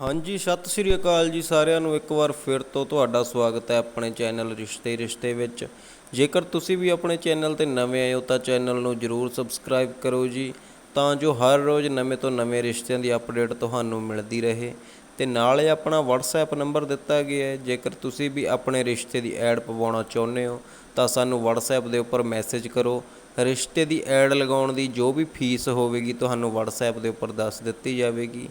ਹਾਂਜੀ, ਸਤਿ ਸ੍ਰੀ ਅਕਾਲ ਜੀ ਸਾਰਿਆਂ ਨੂੰ। ਇੱਕ ਵਾਰ ਫਿਰ ਤੋਂ ਤੁਹਾਡਾ ਸਵਾਗਤ ਹੈ ਆਪਣੇ ਚੈਨਲ ਰਿਸ਼ਤੇ ਰਿਸ਼ਤੇ ਵਿੱਚ। ਜੇਕਰ ਤੁਸੀਂ ਵੀ ਆਪਣੇ ਚੈਨਲ ਤੇ ਨਵੇਂ ਆਏ ਹੋ ਤਾਂ ਚੈਨਲ ਨੂੰ ਜਰੂਰ ਸਬਸਕ੍ਰਾਈਬ ਕਰੋ ਜੀ, ਤਾਂ ਜੋ ਹਰ ਰੋਜ਼ ਨਵੇਂ ਤੋਂ ਨਵੇਂ ਰਿਸ਼ਤਿਆਂ ਦੀ ਅਪਡੇਟ ਤੁਹਾਨੂੰ ਮਿਲਦੀ ਰਹੇ। ਤੇ ਨਾਲ ਹੀ ਆਪਣਾ WhatsApp ਨੰਬਰ ਦਿੱਤਾ ਗਿਆ ਹੈ। ਜੇਕਰ ਤੁਸੀਂ ਵੀ ਆਪਣੇ ਰਿਸ਼ਤੇ ਦੀ ਐਡ ਪਵਾਉਣਾ ਚਾਹੁੰਦੇ ਹੋ, ਤਾਂ ਸਾਨੂੰ WhatsApp ਦੇ ਉੱਪਰ ਮੈਸੇਜ ਕਰੋ। ਰਿਸ਼ਤੇ ਦੀ ਐਡ ਲਗਾਉਣ ਦੀ ਜੋ ਵੀ ਫੀਸ ਹੋਵੇਗੀ, ਤੁਹਾਨੂੰ WhatsApp ਦੇ ਉੱਪਰ ਦੱਸ ਦਿੱਤੀ ਜਾਵੇਗੀ।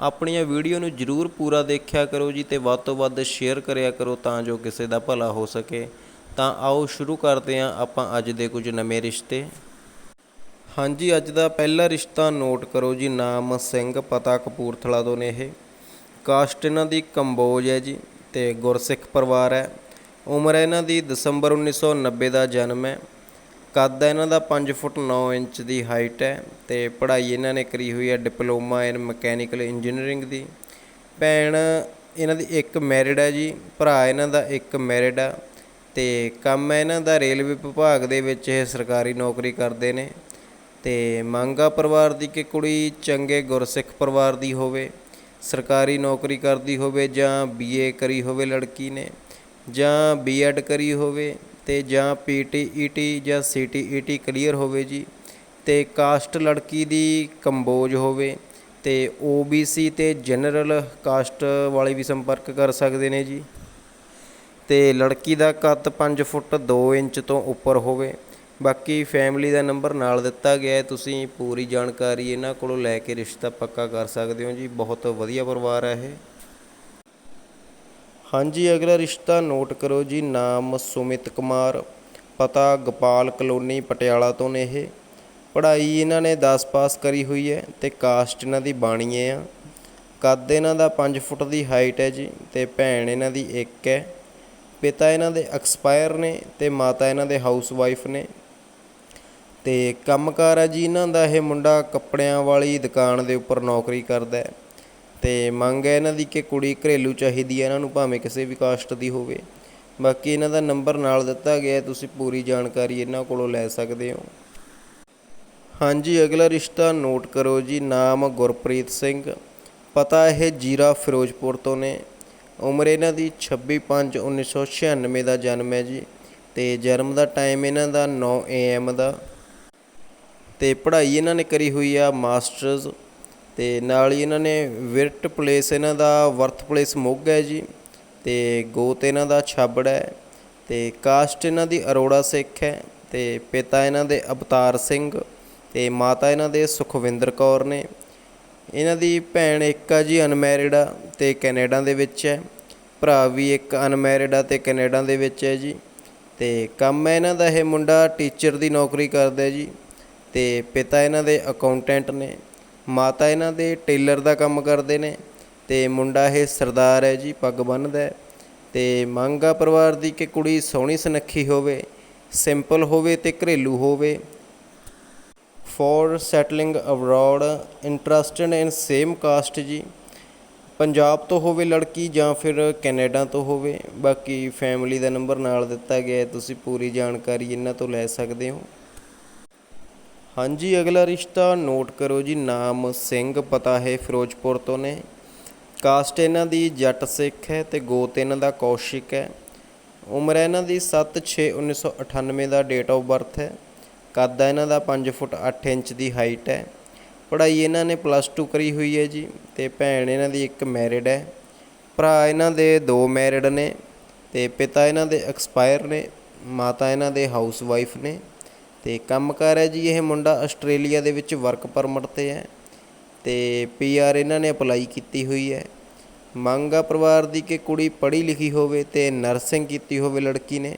ਆਪਣੀਆਂ ਵੀਡੀਓ ਨੂੰ ਜਰੂਰ ਪੂਰਾ ਦੇਖਿਆ ਕਰੋ ਜੀ ਤੇ ਵੱਧ ਤੋਂ ਵੱਧ ਸ਼ੇਅਰ ਕਰਿਆ ਕਰੋ ਤਾਂ ਜੋ ਕਿਸੇ ਦਾ ਭਲਾ ਹੋ ਸਕੇ। ਤਾਂ ਆਓ ਸ਼ੁਰੂ ਕਰਦੇ ਹਾਂ ਆਪਾਂ ਅੱਜ ਦੇ ਕੁਝ ਨਵੇਂ ਰਿਸ਼ਤੇ। ਹਾਂਜੀ, ਅੱਜ ਦਾ ਪਹਿਲਾ ਰਿਸ਼ਤਾ ਨੋਟ ਕਰੋ ਜੀ, ਨਾਮ ਸਿੰਘ ਪਤਾ ਕਪੂਰਥਲਾ ਤੋਂ ਨੇ ਇਹ। ਕਾਸਟ ਇਹਨਾਂ ਦੀ ਕੰਬੋਜ ਹੈ ਜੀ ਤੇ ਗੁਰਸਿੱਖ ਪਰਿਵਾਰ ਹੈ। ਉਮਰ ਇਹਨਾਂ ਦੀ ਦਸੰਬਰ 1990 ਦਾ ਜਨਮ ਹੈ। ਕੱਦ ਹੈ, ਇਹਨਾਂ ਦਾ 5 ਫੁੱਟ 9 ਇੰਚ ਦੀ ਹਾਈਟ ਹੈ ਤੇ ਪੜ੍ਹਾਈ ਇਹਨਾਂ ਨੇ ਕਰੀ ਹੋਈ ਹੈ ਡਿਪਲੋਮਾ ਇਨ ਮਕੈਨੀਕਲ ਇੰਜੀਨੀਅਰਿੰਗ ਦੀ। ਭੈਣ, ਇਹਨਾਂ ਦੀ ਇੱਕ ਮੈਰਿਡ ਹੈ ਜੀ, ਭਰਾ ਇਹਨਾਂ ਦਾ ਇੱਕ ਮੈਰਿਡ ਆ ਤੇ ਕੰਮ ਹੈ ਇਹਨਾਂ ਦਾ ਰੇਲਵੇ ਵਿਭਾਗ ਦੇ ਵਿੱਚ ਇਹ ਸਰਕਾਰੀ ਨੌਕਰੀ ਕਰਦੇ ਨੇ ਤੇ ਮੰਗਾ ਪਰਿਵਾਰ ਦੀ ਕਿ ਕੁੜੀ ਚੰਗੇ ਗੁਰਸਿੱਖ ਪਰਿਵਾਰ ਦੀ ਹੋਵੇ, ਸਰਕਾਰੀ ਨੌਕਰੀ ਕਰਦੀ ਹੋਵੇ ਜਾਂ ਬੀਏ ਕਰੀ ਹੋਵੇ ਲੜਕੀ ਨੇ ਜਾਂ ਬੀਐਡ ਕਰੀ ਹੋਵੇ ਤੇ ਜਾਂ ਪੀਟੀਈਟੀ ਜਾਂ ਸੀਟੀਈਟੀ ਕਲੀਅਰ ਹੋਵੇ ਜੀ, ਤੇ ਕਾਸਟ ਲੜਕੀ ਦੀ ਕੰਬੋਜ ਹੋਵੇ ਤੇ ਓਬੀਸੀ ਤੇ ਜਨਰਲ ਕਾਸਟ ਵਾਲੇ ਵੀ ਸੰਪਰਕ ਕਰ ਸਕਦੇ ਨੇ ਜੀ। ਤੇ ਲੜਕੀ ਦਾ ਕੱਦ 5 ਫੁੱਟ 2 ਇੰਚ ਤੋਂ ਉੱਪਰ ਹੋਵੇ। ਬਾਕੀ ਫੈਮਿਲੀ ਦਾ ਨੰਬਰ ਨਾਲ ਦਿੱਤਾ ਗਿਆ ਹੈ, ਤੁਸੀਂ ਪੂਰੀ ਜਾਣਕਾਰੀ ਇਹਨਾਂ ਕੋਲੋਂ ਲੈ ਕੇ ਰਿਸ਼ਤਾ ਪੱਕਾ ਕਰ ਸਕਦੇ ਹੋ ਜੀ। ਬਹੁਤ ਵਧੀਆ ਪਰਿਵਾਰ ਹੈ ਇਹ। ਹਾਂਜੀ, ਅਗਲਾ ਰਿਸ਼ਤਾ ਨੋਟ ਕਰੋ ਜੀ, ਨਾਮ ਸੁਮਿਤ ਕੁਮਾਰ, ਪਤਾ ਗੋਪਾਲ ਕਲੋਨੀ, ਪਟਿਆਲਾ ਤੋਂ ਨੇ ਇਹ। ਪੜ੍ਹਾਈ ਇਹਨਾਂ ਨੇ 10 ਪਾਸ ਕਰੀ ਹੋਈ ਹੈ ਤੇ ਕਾਸਟ ਇਹਨਾਂ ਦੀ ਬਾਣੀਏ ਆ। ਕੱਦ ਇਹਨਾਂ ਦਾ 5 ਫੁੱਟ ਦੀ ਹਾਈਟ ਹੈ ਜੀ ਤੇ ਭੈਣ ਇਹਨਾਂ ਦੀ ਇੱਕ ਹੈ। ਪਿਤਾ ਇਹਨਾਂ ਦੇ ਐਕਸਪਾਇਰ ਨੇ ਤੇ ਮਾਤਾ ਇਹਨਾਂ ਦੇ ਹਾਊਸ ਵਾਈਫ ਨੇ। ਤੇ ਕੰਮਕਾਰ ਹੈ ਜੀ, ਇਹਨਾਂ ਦਾ ਇਹ ਮੁੰਡਾ ਕੱਪੜਿਆਂ ਵਾਲੀ ਦੁਕਾਨ ਦੇ ਉੱਪਰ ਨੌਕਰੀ ਕਰਦਾ ਹੈ। ਅਤੇ ਮੰਗ ਹੈ ਇਹਨਾਂ ਦੀ ਕਿ ਕੁੜੀ ਘਰੇਲੂ ਚਾਹੀਦੀ ਹੈ, ਇਹਨਾਂ ਨੂੰ ਭਾਵੇਂ ਕਿਸੇ ਵੀ ਕਾਸਟ ਦੀ ਹੋਵੇ। ਬਾਕੀ ਇਹਨਾਂ ਦਾ ਨੰਬਰ ਨਾਲ ਦਿੱਤਾ ਗਿਆ ਤੁਸੀਂ ਪੂਰੀ ਜਾਣਕਾਰੀ ਇਹਨਾਂ ਕੋਲੋਂ ਲੈ ਸਕਦੇ ਹੋ। ਹਾਂਜੀ, ਅਗਲਾ ਰਿਸ਼ਤਾ ਨੋਟ ਕਰੋ ਜੀ, ਨਾਮ ਗੁਰਪ੍ਰੀਤ ਸਿੰਘ। ਪਤਾ ਇਹ ਜੀਰਾ ਫਿਰੋਜ਼ਪੁਰ ਤੋਂ ਨੇ। ਉਮਰ ਇਹਨਾਂ ਦੀ 26/5/1996 ਦਾ ਜਨਮ ਹੈ ਜੀ ਤੇ ਜਨਮ ਦਾ ਟਾਈਮ ਇਹਨਾਂ ਦਾ 9 AM ਦਾ। ਤੇ ਪੜ੍ਹਾਈ ਇਹਨਾਂ ਨੇ ਕਰੀ ਹੋਈ ਆ ਮਾਸਟਰਸ। ਅਤੇ ਨਾਲ ਹੀ ਇਹਨਾਂ ਨੇ ਵਿਰਟ ਪਲੇਸ ਇਹਨਾਂ ਦਾ, ਵਰਥ ਪਲੇਸ ਮੋਗਾ ਹੈ ਜੀ ਅਤੇ ਗੋਤ ਇਹਨਾਂ ਦਾ ਛਾਬੜ ਹੈ ਅਤੇ ਕਾਸਟ ਇਹਨਾਂ ਦੀ ਅਰੋੜਾ ਸਿੱਖ ਹੈ ਅਤੇ ਪਿਤਾ ਇਹਨਾਂ ਦੇ ਅਵਤਾਰ ਸਿੰਘ ਅਤੇ ਮਾਤਾ ਇਹਨਾਂ ਦੇ ਸੁਖਵਿੰਦਰ ਕੌਰ ਨੇ। ਇਹਨਾਂ ਦੀ ਭੈਣ ਇੱਕ ਆ ਜੀ ਅਨਮੈਰਿਡ ਆ ਅਤੇ ਕੈਨੇਡਾ ਦੇ ਵਿੱਚ ਹੈ। ਭਰਾ ਵੀ ਇੱਕ ਅਨਮੈਰਿਡ ਆ ਅਤੇ ਕੈਨੇਡਾ ਦੇ ਵਿੱਚ ਹੈ ਜੀ ਅਤੇ ਕੰਮ ਹੈ ਇਹਨਾਂ ਦਾ ਇਹ ਮੁੰਡਾ, ਟੀਚਰ ਦੀ ਨੌਕਰੀ ਕਰਦਾ ਜੀ ਅਤੇ ਪਿਤਾ ਇਹਨਾਂ ਦੇ ਅਕਾਊਂਟੈਂਟ ਨੇ। ਮਾਤਾ ਇਹਨਾਂ ਦੇ ਟੇਲਰ ਦਾ ਕੰਮ ਕਰਦੇ ਨੇ ਤੇ ਮੁੰਡਾ ਇਹ ਸਰਦਾਰ ਹੈ ਜੀ, ਪੱਗ ਬੰਨ੍ਹਦਾ ਹੈ ਤੇ ਮੰਗਾ ਪਰਿਵਾਰ ਦੀ ਕਿ ਕੁੜੀ ਸੋਹਣੀ ਸੁਨੱਖੀ ਹੋਵੇ, ਸਿੰਪਲ ਹੋਵੇ ਤੇ ਘਰੇਲੂ ਹੋਵੇ। For settling abroad interested in same caste ਜੀ। ਪੰਜਾਬ ਤੋਂ ਹੋਵੇ ਲੜਕੀ ਜਾਂ ਫਿਰ ਕੈਨੇਡਾ ਤੋਂ ਹੋਵੇ, ਬਾਕੀ ਫੈਮਿਲੀ ਦਾ ਨੰਬਰ ਨਾਲ ਦਿੱਤਾ ਗਿਆ ਤੁਸੀਂ ਪੂਰੀ ਜਾਣਕਾਰੀ ਇਹਨਾਂ ਤੋਂ ਲੈ ਸਕਦੇ ਹੋ। ਹਾਂਜੀ, ਅਗਲਾ ਰਿਸ਼ਤਾ ਨੋਟ ਕਰੋ ਜੀ, ਨਾਮ ਸਿੰਘ, ਪਤਾ ਹੈ ਫਿਰੋਜ਼ਪੁਰ ਤੋਂ ਨੇ। ਕਾਸਟ ਇਹਨਾਂ ਦੀ ਜੱਟ ਸਿੱਖ ਹੈ ਤੇ ਗੋਤ ਇਹਨਾਂ ਦਾ ਕੌਸ਼ਿਕ ਹੈ। ਉਮਰ ਹੈ ਇਹਨਾਂ ਦੀ 7/6/1998 ਦਾ ਡੇਟ ਆਫ ਬਰਥ ਹੈ। ਕੱਦ ਹੈ ਇਹਨਾਂ ਦਾ 5 ਫੁੱਟ 8 ਇੰਚ ਦੀ ਹਾਈਟ ਹੈ। ਪੜ੍ਹਾਈ ਇਹਨਾਂ ਨੇ ਪਲੱਸ 2 ਕਰੀ ਹੋਈ ਹੈ ਜੀ ਤੇ ਭੈਣ ਇਹਨਾਂ ਦੀ ਇੱਕ ਮੈਰਿਡ ਹੈ। ਭਰਾ ਇਹਨਾਂ ਦੇ ਦੋ ਮੈਰਿਡ ਨੇ ਤੇ ਪਿਤਾ ਇਹਨਾਂ ਦੇ ਐਕਸਪਾਇਰ ਨੇ, ਮਾਤਾ ਇਹਨਾਂ ਦੇ ਹਾਊਸ ਵਾਈਫ ਨੇ। ਤੇ ਕੰਮਕਾਰ ਹੈ ਜੀ ਇਹ ਮੁੰਡਾ ਆਸਟ੍ਰੇਲੀਆ ਦੇ ਵਿੱਚ ਵਰਕ ਪਰਮਿਟ ਤੇ ਹੈ ਅਤੇ ਪੀ ਆਰ ਇਹਨਾਂ ਨੇ ਅਪਲਾਈ ਕੀਤੀ ਹੋਈ ਹੈ। ਮੰਗ ਆ ਪਰਿਵਾਰ ਦੀ ਕਿ ਕੁੜੀ ਪੜ੍ਹੀ ਲਿਖੀ ਹੋਵੇ ਅਤੇ ਨਰਸਿੰਗ ਕੀਤੀ ਹੋਵੇ ਲੜਕੀ ਨੇ।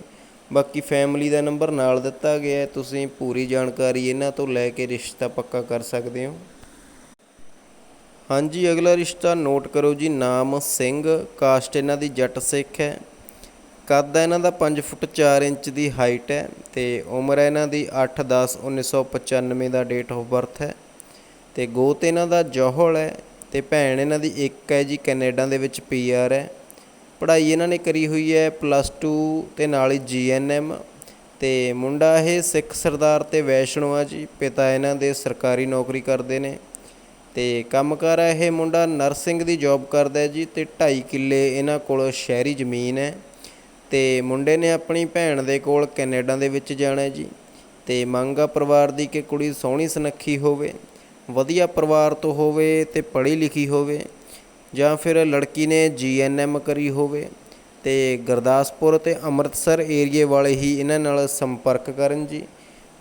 ਬਾਕੀ ਫੈਮਿਲੀ ਦਾ ਨੰਬਰ ਨਾਲ ਦਿੱਤਾ ਗਿਆ ਤੁਸੀਂ ਪੂਰੀ ਜਾਣਕਾਰੀ ਇਹਨਾਂ ਤੋਂ ਲੈ ਕੇ ਰਿਸ਼ਤਾ ਪੱਕਾ ਕਰ ਸਕਦੇ ਹੋ। ਹਾਂਜੀ, ਅਗਲਾ ਰਿਸ਼ਤਾ ਨੋਟ ਕਰੋ ਜੀ। ਨਾਮ ਸਿੰਘ ਕਾਸਟ ਇਹਨਾਂ ਦੀ ਜੱਟ ਸਿੱਖ ਹੈ। ਕੱਦ ਹੈ, ਇਹਨਾਂ ਦਾ 5 ਫੁੱਟ 4 ਇੰਚ ਦੀ ਹਾਈਟ ਹੈ ਤੇ ਉਮਰ ਹੈ ਇਹਨਾਂ ਦੀ 8/10/1995 ਦਾ ਡੇਟ ਆਫ ਬਰਥ ਹੈ ਤੇ ਗੋਤ ਇਹਨਾਂ ਦਾ ਜੋਹਲ ਹੈ ਤੇ ਭੈਣ ਇਹਨਾਂ ਦੀ ਇੱਕ ਹੈ ਜੀ ਕੈਨੇਡਾ ਦੇ ਵਿੱਚ ਪੀਆਰ ਹੈ। ਪੜ੍ਹਾਈ ਇਹਨਾਂ ਨੇ ਕਰੀ ਹੋਈ ਹੈ ਪਲੱਸ 2 ਤੇ ਨਾਲ ਹੀ ਜੀਐਨਐਮ ਤੇ ਮੁੰਡਾ ਇਹ ਸਿੱਖ ਸਰਦਾਰ ਤੇ ਵੈਸ਼ਨੋ ਆ ਜੀ, ਪਿਤਾ ਇਹਨਾਂ ਦੇ ਸਰਕਾਰੀ ਨੌਕਰੀ ਕਰਦੇ ਨੇ ਤੇ ਕੰਮਕਾਰ ਹੈ ਇਹ ਮੁੰਡਾ ਨਰਸਿੰਗ ਦੀ ਜੌਬ ਕਰਦਾ ਜੀ ਤੇ 2.5 ਕਿੱਲੇ ਇਹਨਾਂ ਕੋਲ ਸ਼ਹਿਰੀ ਜ਼ਮੀਨ ਹੈ। ਅਤੇ ਮੁੰਡੇ ਨੇ ਆਪਣੀ ਭੈਣ ਦੇ ਕੋਲ ਕੈਨੇਡਾ ਦੇ ਵਿੱਚ ਜਾਣਾ ਜੀ। ਅਤੇ ਮੰਗ ਆ ਪਰਿਵਾਰ ਦੀ ਕਿ ਕੁੜੀ ਸੋਹਣੀ ਸੁਨੱਖੀ ਹੋਵੇ, ਵਧੀਆ ਪਰਿਵਾਰ ਤੋਂ ਹੋਵੇ ਅਤੇ ਪੜ੍ਹੀ ਲਿਖੀ ਹੋਵੇ, ਜਾਂ ਫਿਰ ਲੜਕੀ ਨੇ ਜੀ ਐਨ ਜੀਐਨਐਮ ਕਰੀ ਹੋਵੇ ਅਤੇ ਗੁਰਦਾਸਪੁਰ ਅਤੇ ਅੰਮ੍ਰਿਤਸਰ ਏਰੀਏ ਵਾਲੇ ਹੀ ਇਹਨਾਂ ਨਾਲ ਸੰਪਰਕ ਕਰਨ ਜੀ।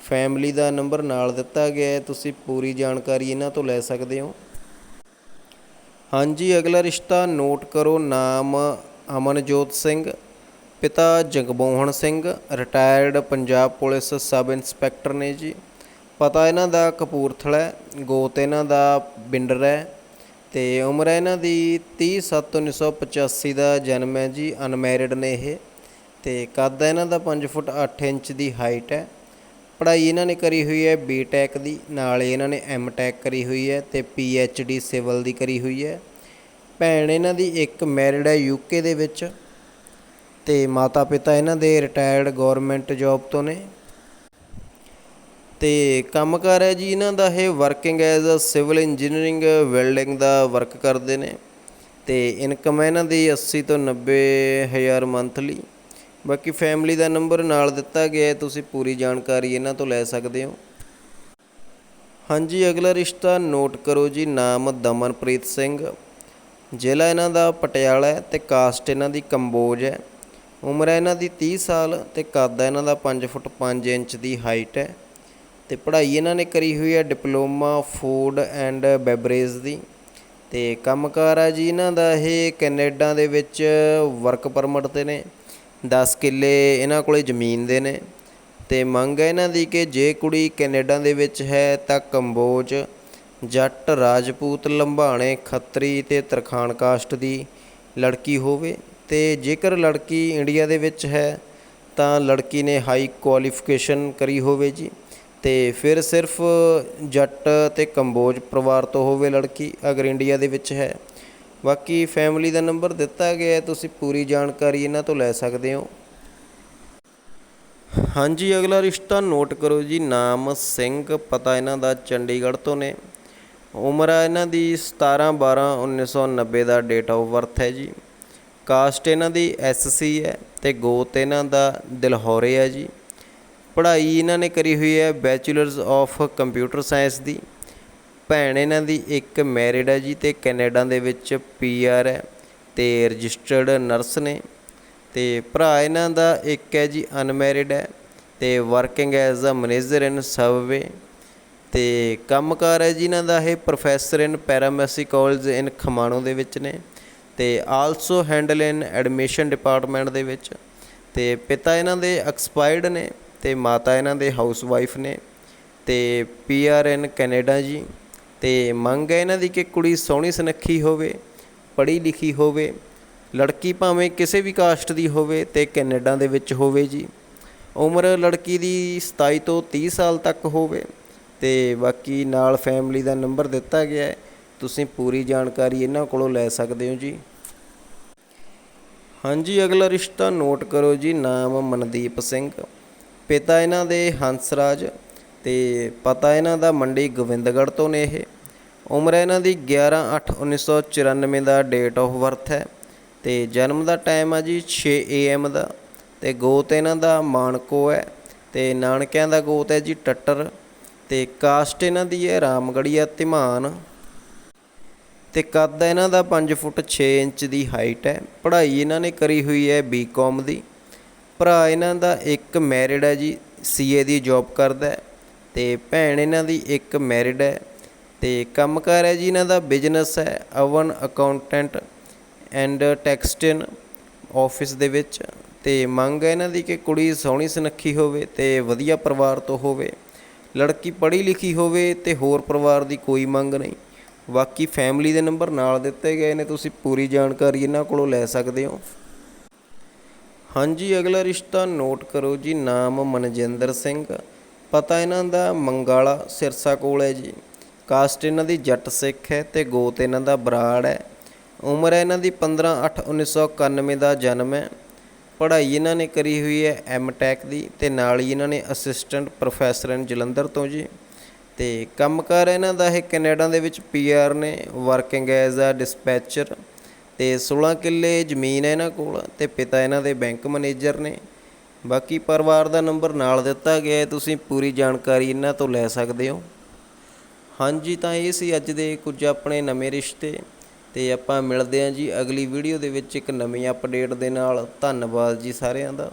ਫੈਮਿਲੀ ਦਾ ਨੰਬਰ ਨਾਲ ਦਿੱਤਾ ਗਿਆ ਹੈ, ਤੁਸੀਂ ਪੂਰੀ ਜਾਣਕਾਰੀ ਇਹਨਾਂ ਤੋਂ ਲੈ ਸਕਦੇ ਹੋ। ਹਾਂਜੀ, ਅਗਲਾ ਰਿਸ਼ਤਾ ਨੋਟ ਕਰੋ, ਨਾਮ ਅਮਨਜੋਤ ਸਿੰਘ। ਪਿਤਾ Jagmohan Singh retired Punjab police sub inspector ਨੇ ਜੀ। ਪਤਾ ਇਹਨਾਂ ਦਾ ਕਪੂਰਥਲਾ ਗੋਤ ਇਹਨਾਂ ਦਾ ਬਿੰਡਰ ਹੈ ਤੇ ਉਮਰ ਹੈ ਇਹਨਾਂ ਦੀ 30/7/1985 ਦਾ ਜਨਮ ਹੈ ਜੀ ਅਨਮੈਰਿਡ ਨੇ ਇਹ ਤੇ ਕੱਦ ਹੈ ਇਹਨਾਂ ਦਾ 5 ਫੁੱਟ 8 ਇੰਚ ਦੀ ਹਾਈਟ ਹੈ। ਪੜ੍ਹਾਈ ਇਹਨਾਂ ਨੇ ਕਰੀ ਹੋਈ ਹੈ ਬੀਟੈਕ ਦੀ, ਨਾਲ ਹੀ ਇਹਨਾਂ ਨੇ ਐਮਟੈਕ ਕਰੀ ਹੋਈ ਹੈ ਤੇ ਪੀਐਚਡੀ ਸਿਵਲ ਦੀ ਕਰੀ ਹੋਈ ਹੈ। ਭੈਣ ਇਹਨਾਂ ਦੀ ਇੱਕ ਮੈਰਿਡ ਹੈ ਯੂਕੇ ਦੇ ਵਿੱਚ ਤੇ ਮਾਤਾ ਪਿਤਾ ਇਹਨਾਂ ਦੇ ਰਿਟਾਇਰਡ ਗਵਰਨਮੈਂਟ ਜੌਬ ਤੋਂ ਨੇ। ਤੇ ਕੰਮਕਾਰ ਹੈ ਜੀ ਇਹਨਾਂ ਦਾ ਇਹ working as a civil engineering welding the work ਕਰਦੇ ਨੇ। ਤੇ ਇਨਕਮ ਹੈ ਇਹਨਾਂ ਦੀ 80 ਤੋਂ 90 ਹਜ਼ਾਰ ਮੰਥਲੀ ਬਾਕੀ ਫੈਮਿਲੀ ਦਾ ਨੰਬਰ ਨਾਲ ਦਿੱਤਾ ਗਿਆ ਹੈ, ਤੁਸੀਂ ਪੂਰੀ ਜਾਣਕਾਰੀ ਇਹਨਾਂ ਤੋਂ ਲੈ ਸਕਦੇ ਹੋ। ਹਾਂਜੀ, ਅਗਲਾ ਰਿਸ਼ਤਾ ਨੋਟ ਕਰੋ ਜੀ, ਨਾਮ ਦਮਨਪ੍ਰੀਤ ਸਿੰਘ। ਜ਼ਿਲ੍ਹਾ ਇਹਨਾਂ ਦਾ ਪਟਿਆਲਾ ਹੈ ਤੇ ਕਾਸਟ ਇਹਨਾਂ ਦੀ ਕੰਬੋਜ ਹੈ। ਉਮਰ ਹੈ ਇਹਨਾਂ ਦੀ 30 ਸਾਲ ਤੇ ਕੱਦ ਹੈ ਇਹਨਾਂ ਦਾ 5 ਫੁੱਟ 5 ਇੰਚ ਦੀ ਹਾਈਟ ਹੈ ਤੇ ਪੜ੍ਹਾਈ ਇਹਨਾਂ ਨੇ ਕਰੀ ਹੋਈ ਹੈ ਡਿਪਲੋਮਾ ਫੂਡ ਐਂਡ ਬੈਵਰੇਜ ਦੀ ਤੇ ਕੰਮਕਾਰ ਹੈ ਜੀ ਇਹਨਾਂ ਦਾ ਇਹ ਕੈਨੇਡਾ ਦੇ ਵਿੱਚ ਵਰਕ ਪਰਮਿਟ ਤੇ ਨੇ 10 ਕਿੱਲੇ ਇਹਨਾਂ ਕੋਲੇ ਜ਼ਮੀਨ ਦੇ ਨੇ ਤੇ ਮੰਗ ਹੈ ਇਹਨਾਂ ਦੀ ਕਿ ਜੇ ਕੁੜੀ ਕੈਨੇਡਾ ਦੇ ਵਿੱਚ ਹੈ ਤਾਂ ਕੰਬੋਜ, ਜੱਟ, ਰਾਜਪੂਤ, ਲੰਬਾਣੇ, ਖੱਤਰੀ ਤੇ ਤਰਖਾਣ ਕਾਸਟ ਦੀ ਲੜਕੀ ਹੋਵੇ। ਅਤੇ ਜੇਕਰ ਲੜਕੀ ਇੰਡੀਆ ਦੇ ਵਿੱਚ ਹੈ, ਤਾਂ ਲੜਕੀ ਨੇ ਹਾਈ ਕੁਆਲੀਫਿਕੇਸ਼ਨ ਕਰੀ ਹੋਵੇ ਜੀ ਅਤੇ ਫਿਰ ਸਿਰਫ ਜੱਟ ਅਤੇ ਕੰਬੋਜ ਪਰਿਵਾਰ ਤੋਂ ਹੋਵੇ ਲੜਕੀ ਅਗਰ ਇੰਡੀਆ ਦੇ ਵਿੱਚ ਹੈ। ਬਾਕੀ ਫੈਮਿਲੀ ਦਾ ਨੰਬਰ ਦਿੱਤਾ ਗਿਆ ਹੈ, ਤੁਸੀਂ ਪੂਰੀ ਜਾਣਕਾਰੀ ਇਹਨਾਂ ਤੋਂ ਲੈ ਸਕਦੇ ਹੋ। ਹਾਂਜੀ, ਅਗਲਾ ਰਿਸ਼ਤਾ ਨੋਟ ਕਰੋ ਜੀ, ਨਾਮ ਸਿੰਘ, ਪਤਾ ਇਹਨਾਂ ਦਾ ਚੰਡੀਗੜ੍ਹ ਤੋਂ ਨੇ। ਉਮਰ ਆ ਇਹਨਾਂ ਦੀ 17 12 1990 ਦਾ ਡੇਟ ਆਫ ਬਰਥ ਹੈ ਜੀ। ਕਾਸਟ ਇਹਨਾਂ ਦੀ ਐਸਸੀ ਹੈ ਤੇ ਗੋਤ ਇਹਨਾਂ ਦਾ ਦਿਲਹੌਰੇ ਹੈ ਜੀ। ਪੜ੍ਹਾਈ ਇਹਨਾਂ ਨੇ ਕਰੀ ਹੋਈ ਹੈ ਬੈਚਲਰਸ ਆਫ ਕੰਪਿਊਟਰ ਸਾਇੰਸ ਦੀ। ਭੈਣ ਇਹਨਾਂ ਦੀ ਇੱਕ ਮੈਰਿਡ ਹੈ ਜੀ ਤੇ ਕੈਨੇਡਾ ਦੇ ਵਿੱਚ ਪੀਆਰ ਹੈ ਤੇ ਰਜਿਸਟਰਡ ਨਰਸ ਨੇ। ਤੇ ਭਰਾ ਇਹਨਾਂ ਦਾ ਇੱਕ ਹੈ ਜੀ ਅਨਮੈਰਿਡ ਹੈ ਤੇ working as a manager in Subway ਤੇ ਕੰਮਕਾਰ ਹੈ ਜੀ ਇਹਨਾਂ ਦਾ ਇਹ professor in pharmacy college in Khamano ਦੇ ਵਿੱਚ ਨੇ। ਤੇ also handle in admission department ਦੇ ਵਿੱਚ। ਤੇ ਪਿਤਾ ਇਹਨਾਂ ਦੇ ਐਕਸਪਾਇਰਡ ਨੇ ਤੇ ਮਾਤਾ ਇਹਨਾਂ ਦੇ ਹਾਊਸ ਵਾਈਫ ਨੇ ਤੇ ਪੀਆਰ ਇਨ ਕੈਨੇਡਾ ਜੀ। ਤੇ ਮੰਗ ਹੈ ਇਹਨਾਂ ਦੀ ਕਿ ਕੁੜੀ ਸੋਹਣੀ ਸੁਨੱਖੀ ਹੋਵੇ, ਪੜ੍ਹੀ ਲਿਖੀ ਹੋਵੇ, ਲੜਕੀ ਭਾਵੇਂ ਕਿਸੇ ਵੀ ਕਾਸਟ ਦੀ ਹੋਵੇ ਤੇ ਕੈਨੇਡਾ ਦੇ ਵਿੱਚ ਹੋਵੇ ਜੀ। ਉਮਰ ਲੜਕੀ ਦੀ 27 ਤੋਂ 30 ਸਾਲ ਤੱਕ ਹੋਵੇ ਤੇ ਬਾਕੀ ਨਾਲ ਫੈਮਿਲੀ ਦਾ ਨੰਬਰ ਦਿੱਤਾ ਗਿਆ ਹੈ। ਤੁਸੀਂ ਪੂਰੀ ਜਾਣਕਾਰੀ ਇਹਨਾਂ ਕੋਲੋਂ ਲੈ ਸਕਦੇ ਹੋ ਜੀ। ਹਾਂਜੀ, ਅਗਲਾ ਰਿਸ਼ਤਾ ਨੋਟ ਕਰੋ ਜੀ, ਨਾਮ ਮਨਦੀਪ ਸਿੰਘ। ਪਿਤਾ ਇਹਨਾਂ ਦੇ ਹੰਸਰਾਜ ਤੇ ਪਤਾ ਇਹਨਾਂ ਦਾ ਮੰਡੀ ਗੋਬਿੰਦਗੜ੍ਹ ਤੋਂ ਨੇ ਇਹ। ਉਮਰ ਇਹਨਾਂ ਦੀ 11 8 1994 ਦਾ ਡੇਟ ਆਫ ਬਰਥ ਹੈ ਤੇ ਜਨਮ ਦਾ ਟਾਈਮ ਆ ਜੀ 6 AM ਦਾ ਤੇ ਗੋਤ ਇਹਨਾਂ ਦਾ ਮਾਨਕੋ ਹੈ ਤੇ ਨਾਨਕਿਆਂ ਦਾ ਗੋਤ ਹੈ ਜੀ ਟੱਟਰ ਤੇ ਕਾਸਟ ਇਹਨਾਂ ਦੀ ਹੈ ਰਾਮਗੜੀਆ ਧੀਮਾਨ। ਤੇ ਕੱਦ ਇਹਨਾਂ ਦਾ 5 ਫੁੱਟ 6 ਇੰਚ ਦੀ ਹਾਈਟ ਹੈ। ਪੜ੍ਹਾਈ ਇਹਨਾਂ ਨੇ ਕਰੀ ਹੋਈ ਹੈ ਬੀਕਾਮ ਦੀ। ਭਰਾ ਇਹਨਾਂ ਦਾ ਇੱਕ ਮੈਰਿਡ ਹੈ ਜੀ ਸੀਏ ਦੀ ਜੌਬ ਕਰਦਾ ਹੈ ਤੇ ਭੈਣ ਇਹਨਾਂ ਦੀ ਇੱਕ ਮੈਰਿਡ ਹੈ ਤੇ ਕੰਮਕਾਰ ਹੈ ਜੀ ਇਹਨਾਂ ਦਾ ਬਿਜ਼ਨਸ ਹੈ, own accountant and taxation office ਦੇ ਵਿੱਚ ਤੇ ਮੰਗ ਹੈ ਇਹਨਾਂ ਦੀ ਕਿ ਕੁੜੀ ਸੋਹਣੀ ਸੁਨੱਖੀ ਹੋਵੇ ਤੇ ਵਧੀਆ ਪਰਿਵਾਰ ਤੋਂ ਹੋਵੇ। ਲੜਕੀ ਪੜ੍ਹੀ ਲਿਖੀ ਹੋਵੇ ਤੇ ਹੋਰ ਪਰਿਵਾਰ ਦੀ ਕੋਈ ਮੰਗ ਨਹੀਂ। ਬਾਕੀ ਫੈਮਿਲੀ ਦੇ ਨੰਬਰ ਨਾਲ ਦਿੱਤੇ ਗਏ ਨੇ, ਤੁਸੀਂ ਪੂਰੀ ਜਾਣਕਾਰੀ ਇਹਨਾਂ ਕੋਲੋਂ ਲੈ ਸਕਦੇ ਹੋ। ਹਾਂਜੀ, ਅਗਲਾ ਰਿਸ਼ਤਾ ਨੋਟ ਕਰੋ ਜੀ, ਨਾਮ ਮਨਜਿੰਦਰ ਸਿੰਘ। ਪਤਾ ਇਹਨਾਂ ਦਾ ਮੰਗਾਲਾ ਸਿਰਸਾ ਕੋਲ ਹੈ ਜੀ। ਕਾਸਟ ਇਹਨਾਂ ਦੀ ਜੱਟ ਸਿੱਖ ਹੈ ਤੇ ਗੋਤ ਇਹਨਾਂ ਦਾ ਬਰਾੜ ਹੈ। ਉਮਰ ਹੈ ਇਹਨਾਂ ਦੀ 15 8 1991 ਦਾ ਜਨਮ ਹੈ। ਪੜ੍ਹਾਈ ਇਹਨਾਂ ਨੇ ਕਰੀ ਹੋਈ ਹੈ ਐਮਟੈਕ ਦੀ ਤੇ ਨਾਲ ਹੀ ਇਹਨਾਂ ਨੇ ਅਸਿਸਟੈਂਟ ਪ੍ਰੋਫੈਸਰ ਇਨ ਜਲੰਧਰ ਤੋਂ ਜੀ। ਤੇ ਕੰਮਕਾਰ ਇਹਨਾਂ ਦਾ ਇਹ ਕੈਨੇਡਾ ਦੇ ਵਿੱਚ ਪੀਆਰ ਨੇ ਵਰਕਿੰਗ ਐਜ਼ ਅ ਡਿਸਪੈਚਰ ਤੇ 16 ਕਿੱਲੇ ਜ਼ਮੀਨ ਹੈ ਇਹਨਾਂ ਕੋਲ ਤੇ ਪਿਤਾ ਇਹਨਾਂ ਦੇ ਬੈਂਕ ਮੈਨੇਜਰ ਨੇ। ਬਾਕੀ ਪਰਿਵਾਰ ਦਾ ਨੰਬਰ ਨਾਲ ਦਿੱਤਾ ਗਿਆ ਹੈ, ਤੁਸੀਂ ਪੂਰੀ ਜਾਣਕਾਰੀ ਇਹਨਾਂ ਤੋਂ ਲੈ ਸਕਦੇ ਹੋ। ਹਾਂਜੀ, ਤਾਂ ਇਹ ਸੀ ਅੱਜ ਦੇ ਕੁਝ ਆਪਣੇ ਨਵੇਂ ਰਿਸ਼ਤੇ ਤੇ ਆਪਾਂ ਮਿਲਦੇ ਹਾਂ ਜੀ ਅਗਲੀ ਵੀਡੀਓ ਦੇ ਵਿੱਚ ਇੱਕ ਨਵੀਂ ਅਪਡੇਟ ਦੇ ਨਾਲ। ਧੰਨਵਾਦ ਜੀ ਸਾਰਿਆਂ ਦਾ।